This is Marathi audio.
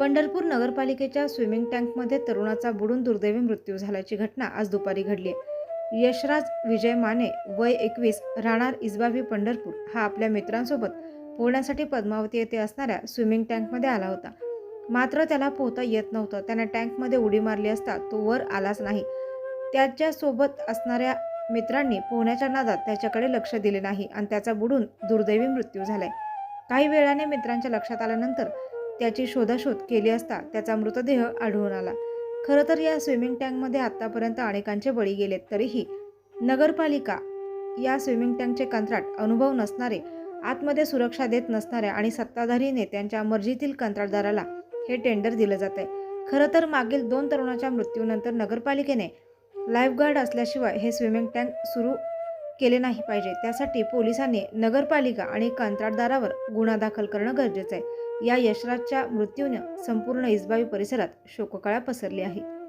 पंढरपूर नगरपालिकेच्या स्विमिंग टँकमध्ये तरुणाचा बुडून दुर्दैवी मृत्यू झाल्याची घटना आज दुपारी घडली. आहे यशराज विजय माने वय एकवीस राहणार इजबाबी पंढरपूर हा आपल्या मित्रांसोबत पोहण्यासाठी पद्मावती येथे असणाऱ्या स्विमिंग टँकमध्ये आला होता. मात्र त्याला पोहता येत नव्हतं. त्याने टँकमध्ये उडी मारली असता तो वर आलाच नाही. त्याच्यासोबत असणाऱ्या मित्रांनी पोहण्याच्या नादात त्याच्याकडे लक्ष दिले नाही आणि त्याचा बुडून दुर्दैवी मृत्यू झालाय. काही वेळाने मित्रांच्या लक्षात आल्यानंतर त्याची शोधाशोध केली असता त्याचा मृतदेह आढळून आला. खरं तर या स्विमिंग टँकमध्ये आत्तापर्यंत अनेकांचे बळी गेलेत तरीही नगरपालिका या स्विमिंग टँकचे कंत्राट अनुभव नसणारे आतमध्ये सुरक्षा देत नसणाऱ्या आणि सत्ताधारी नेत्यांच्या मर्जीतील कंत्राटदाराला हे टेंडर दिलं जात आहे खरं तर मागील दोन तरुणाच्या मृत्यूनंतर नगरपालिकेने लाईफगार्ड असल्याशिवाय हे स्विमिंग टँक सुरू केले नाही पाहिजे. त्यासाठी पोलिसांनी नगरपालिका आणि कंत्राटदारावर गुन्हा दाखल करणं गरजेचं आहे. या यशराजच्या मृत्यूनं संपूर्ण इस्बावी परिसरात शोककळा पसरली आहे.